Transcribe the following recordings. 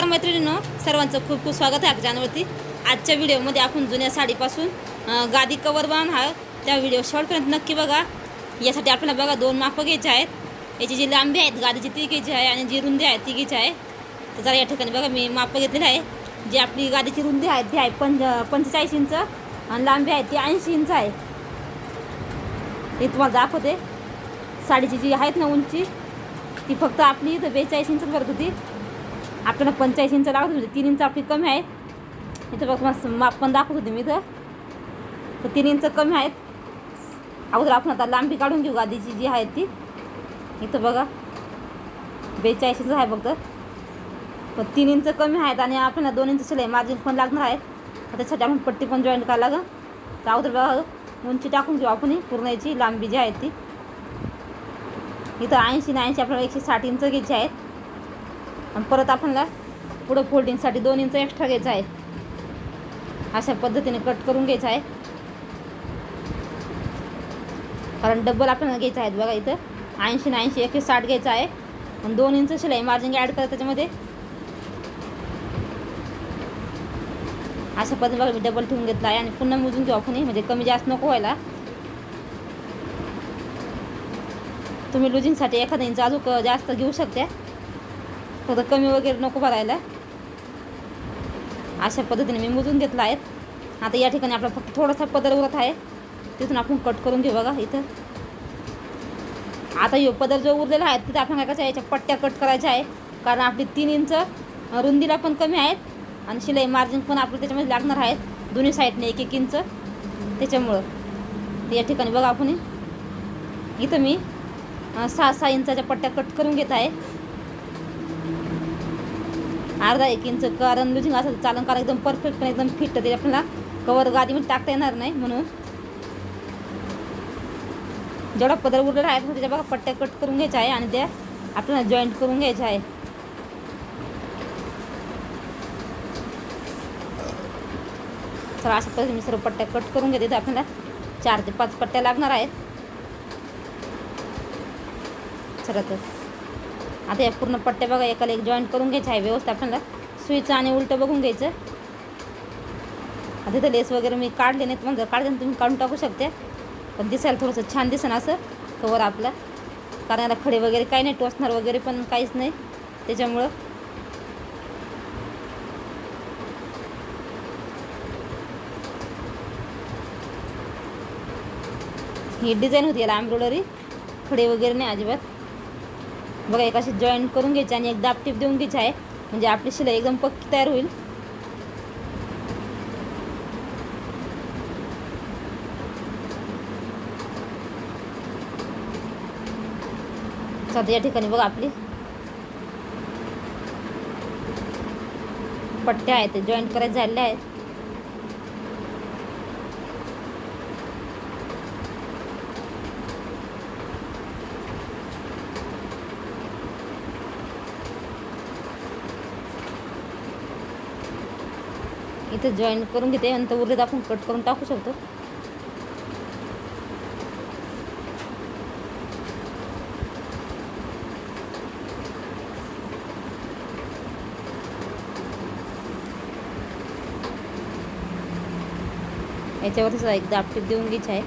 नमस्कार मैत्रिणींनो सर्वांचं खूप खूप स्वागत आहे आपल्या आजच्या व्हिडिओमध्ये आपण जुन्या साडीपासून गादी कवर बांध हा त्या व्हिडिओ शॉर्टपर्यंत नक्की बघा. यासाठी आपल्याला बघा दोन मापं घ्यायचे आहेत. याची जी लांबी आहेत गादीची ती घ्यायची आहे आणि जी रुंदी आहे ती घ्यायची आहे. तर जरा या ठिकाणी बघा मी मापं घेतलेलं आहे. जी आपली गादीची रुंदी आहे ती आहे पंच पंचेचाळीस इंच आणि लांबी आहे ती ऐंशी इंच आहे. हे तुम्हाला दाखवते. साडीची जी आहेत ना उंची ती फक्त आपली इथं बेचाळीस इंच करत होती. आपल्याला पंचाळीस इंच लागत होते तीन इंच आपली कमी आहे इथं बघ तुम्हाला माप पण दाखवत होते मी इथं. तर तीन इंच कमी आहेत. अगोदर आपण आता लांबी काढून घेऊ गादीची जी आहे ती. इथं बघा. बेचाळीस इंच आहे फक्त. पण तीन इंच कमी आहेत आणि आपल्याला दोन इंच शिलाई मार्जिन पण लागणार आहे. त्याच्यासाठी आपण पट्टी पण जॉईन करायला लागं तर अगोदर बघा उंची टाकून घेऊ आपण पूर्ण याची लांबी जी आहे ती. इथं ऐंशी ना ऐंशी आपल्याला एकशे साठ इंच घ्यायची आहेत. आणि परत आपणला पुढं फोल्डिंगसाठी दोन इंच एक्स्ट्रा घ्यायचा आहे. अशा पद्धतीने कट करून घ्यायचं आहे. कारण डबल आपल्याला घ्यायचा आहे बघा इथं. ऐंशी ऐंशी एकशे साठ घ्यायचं आहे. आणि दोन इंच शिलाई मार्जिन ॲड करा त्याच्यामध्ये. अशा पद्धतीने बघा मी डबल ठेवून घेतला आहे आणि पुन्हा मोजून घेऊ आपण म्हणजे कमी जास्त नको व्हायला. तुम्ही लुजिंगसाठी एखादा इंच अजून जास्त घेऊ शकता. थोडं कमी वगैरे नको भरायला अशा पद्धतीने मी मोजून घेतला आहेत. आता या ठिकाणी आपला फक्त थोडासा पदर उरत आहे. तिथून आपण कट करून घेऊ बघा इथं. आता यो पदर जो उरलेला आहे तिथं आपण काय करायचं याच्या पट्ट्या कट करायच्या आहे. कारण आपली तीन इंच रुंदीला पण कमी आहेत आणि शिलाई मार्जिन पण आपलं त्याच्यामध्ये लागणार आहेत. दोन्ही साईडने एक एक इंच. त्याच्यामुळं या ठिकाणी बघा आपण. इथं मी सहा सहा इंचाच्या पट्ट्या कट करून घेत आहे. अर्धा एक इंच कारण लुजिंग असं चालन कारण एकदम परफेक्ट पण एकदम फिट ते आपल्याला कवर गादीमध्ये टाकता येणार नाही म्हणून. जेवढा पदर उरलेला आहे त्याच्या बघा पट्ट्या कट करून घ्यायचा आहे आणि त्या आपल्याला जॉईंट करून घ्यायच्या आहे. तर अशा पद्धतीने मी सर्व पट्ट्या कट करून घेते. आपल्याला चार ते पाच पट्ट्या लागणार आहेत. चला तर. आता या पूर्ण पट्ट्या बघा एकाला एक जॉईंट करून घ्यायचं आहे व्यवस्थित आपल्याला सुईचं आणि उलटं बघून घ्यायचं. आता इथं लेस वगैरे मी काढले नाहीत मग जर काढले तुम्ही काढून टाकू शकते. पण दिसायला थोडंसं छान दिसेल असं कवर आपलं. कारण याला खडे वगैरे काही नाही टोचणार वगैरे पण काहीच नाही. त्याच्यामुळं. ही डिझाईन होती याला एम्ब्रॉयडरी खडे वगैरे नाही अजिबात. बघा एक अशी जॉईंट करून घ्यायची आणि एक दाब देऊन घ्यायची आहे. म्हणजे आपली शिलाई एकदम पक्की तयार होईल. आता या ठिकाणी बघा आपली पट्ट्या आहेत ते जॉईंट करायचे झालेल्या आहेत. इथे जॉईन करून घेते नंतर उरलेत आपण कट करून टाकू शकतो. याच्यावरती सुद्धा एक दापटीप देऊन घ्यायची आहे.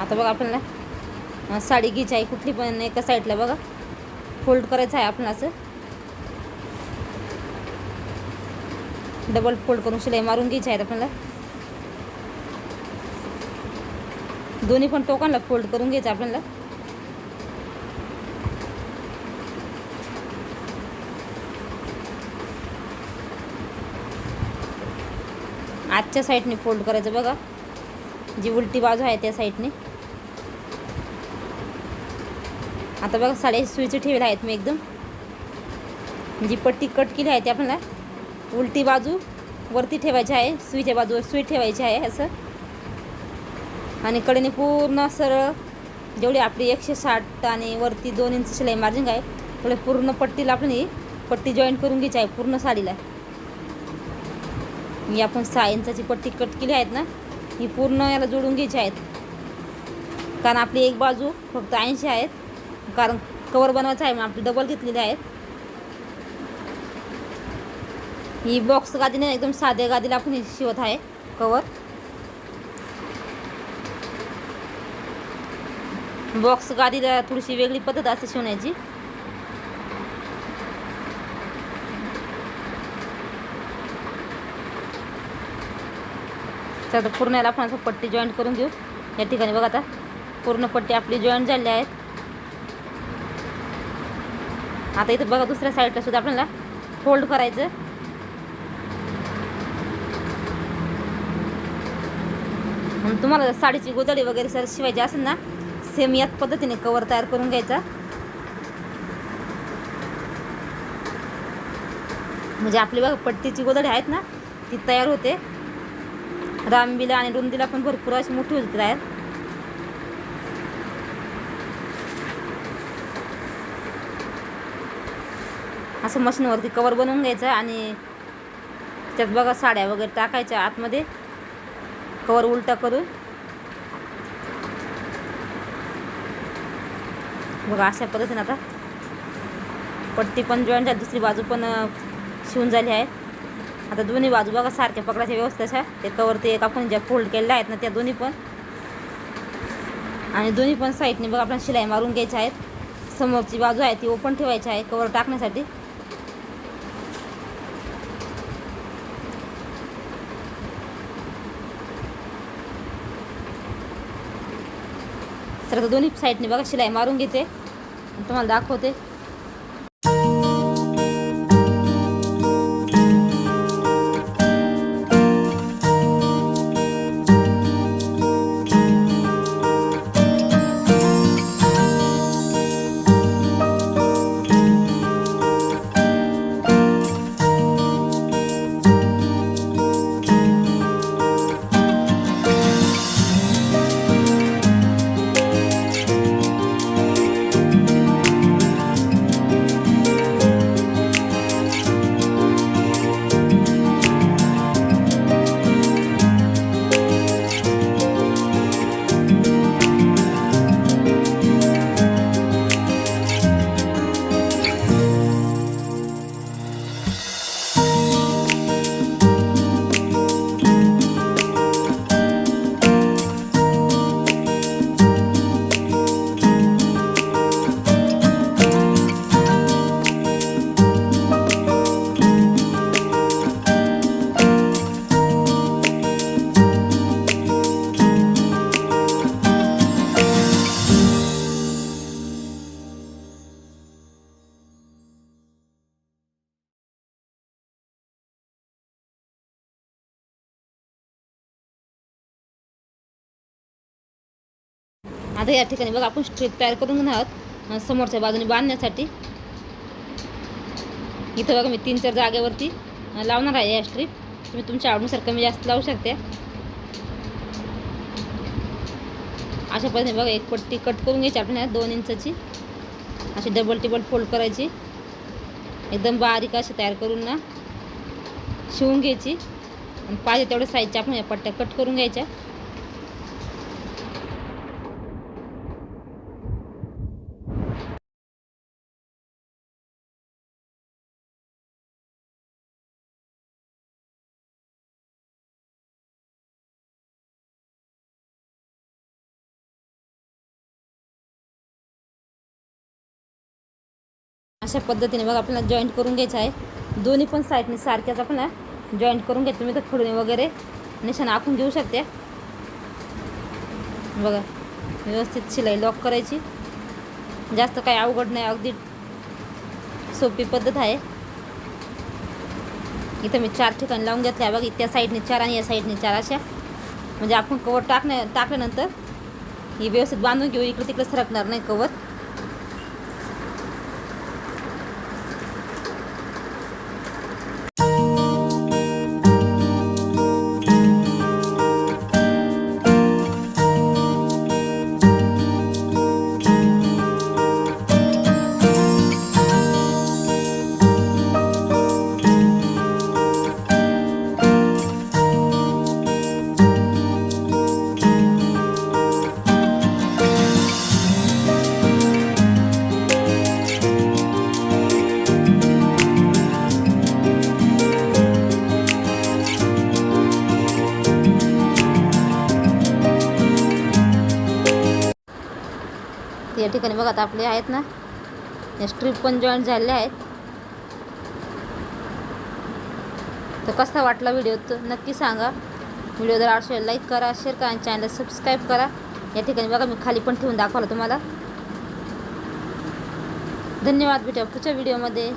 आता बघा आपल्याला साडी घ्यायची आहे कुठली पण एका साईडला बघा. फोल्ड करायचं आहे आपण असं डबल फोल्ड करून शिलाई मारून घ्यायची आहेत आपल्याला. दोन्ही पण टोकांना फोल्ड करून घ्यायचं आपल्याला. आजच्या साईडने फोल्ड करायचं बघा. जी उलटी बाजू आहे त्या साईडने आता बघा साड्या सुईचे ठेवल्या आहेत मी एकदम. जी पट्टी कट केली आहे ती आपल्याला उलटी बाजू वरती ठेवायची आहे सुईच्या बाजूवर सुई ठेवायची आहे असं. आणि कडेने पूर्ण सरळ जेवढी आपली एकशे साठ आणि वरती दोन इंच शिलाई मार्जिंग आहे तेवढे पूर्ण पट्टीला आपण ही पट्टी जॉईंट करून घ्यायची आहे पूर्ण साडीला. ही आपण सहा इंचाची पट्टी कट केली आहेत ना ही पूर्ण याला जोडून घ्यायची आहेत. कारण आपली एक बाजू फक्त ऐंशी आहेत कारण कवर बनवायचं आहे मग आपली डबल घेतलेले आहेत. ही बॉक्स गादीने एकदम साध्या गादीला आपण शिवत आहे कवर बॉक्स गादीला थोडीशी वेगळी पद्धत असते शिवण्याची. तर आता पूर्ण याला आपण असं पट्टी जॉईंट करून घेऊ. या ठिकाणी बघा आता पूर्ण पट्टी आपली जॉईंट झाली आहेत आता इथं बघा दुसऱ्या साईडला सुद्धा आपल्याला फोल्ड करायचं. मग तुम्हाला साडीची गोदडी वगैरे सर शिवायची असेल ना सेम याच पद्धतीने कवर तयार करून घ्यायचा. म्हणजे आपली बघा पट्टीची गोदडी आहेत ना ती तयार होते. रामबीला आणि रुंदीला पण भरपूर अशी मोठी होती तयार. असं मशीनवरती कवर बनवून घ्यायचं आणि त्यात बघा साड्या वगैरे टाकायच्या आतमध्ये. कवर उलटा करून. बघा अशा पद्धतीने आता. पट्टी पण जॉईंट झाली दुसरी बाजू पण शिवून झाली आहे. आता दोन्ही बाजू बघा सारख्या पकडायच्या व्यवस्थेच्या ते कवर ते एक आपण ज्या फोल्ड केलेल्या आहेत ना त्या दोन्ही पण. आणि दोन्ही पण साईडने बघा आपण शिलाई मारून घ्यायच्या आहेत. समोरची बाजू आहे ती ओपन ठेवायची आहे कवर टाकण्यासाठी. तर दोन्ही साईडने बघा शिलाई मारून घेते. तुम्हाला दाखवते. आता या ठिकाणी बघा आपण स्ट्रीप तयार करून घेणार आहोत समोरच्या बाजूने बांधण्यासाठी. इथं बघा मी तीन चार जागेवरती लावणार आहे या स्ट्रीप तुम्ही तुमच्या आवडीनुसार कमी जास्त लावू शकते. अशा पद्धतीने बघा एक पट्टी कट करून घ्यायची आपल्याला दोन इंचाची. अशी डबल टिबल फोल्ड करायची. एकदम बारीक अशी तयार करून ना शिवून घ्यायची. आणि पाहिजे तेवढ्या साईजच्या आपण या पट्ट्या कट करून घ्यायच्या. अशा पद्धतीने बघा आपल्याला जॉईंट करून घ्यायचं आहे. दोन्ही पण साईडने सारख्याच आपल्याला जॉईंट करून घ्यायचं तुम्ही तर खोडणे वगैरे निशाण आखून घेऊ शकते. बघा व्यवस्थित शिलाई लॉक करायची. जास्त काही अवघड नाही अगदी सोपी पद्धत आहे. इथं मी चार ठिकाणी लावून घेतल्या. बघा त्या साईडने चार आणि या साईडने चार अशा. म्हणजे आपण कवर टाकण्या टाकल्यानंतर ही व्यवस्थित बांधून घेऊ. इकडं तिकडे सरकणार नाही कवर ठिकाणी बघा आता आपले आहेत ना या स्ट्रीप पण जॉईन झालेल्या आहेत. तर कसा वाटला व्हिडिओ तर नक्की सांगा. व्हिडिओ जर आवडला लाईक करा शेअर करा आणि चॅनल सबस्क्राईब करा. या ठिकाणी बघा मी खाली पण ठेवून दाखवलं तुम्हाला. धन्यवाद भेटूया पुढच्या व्हिडिओमध्ये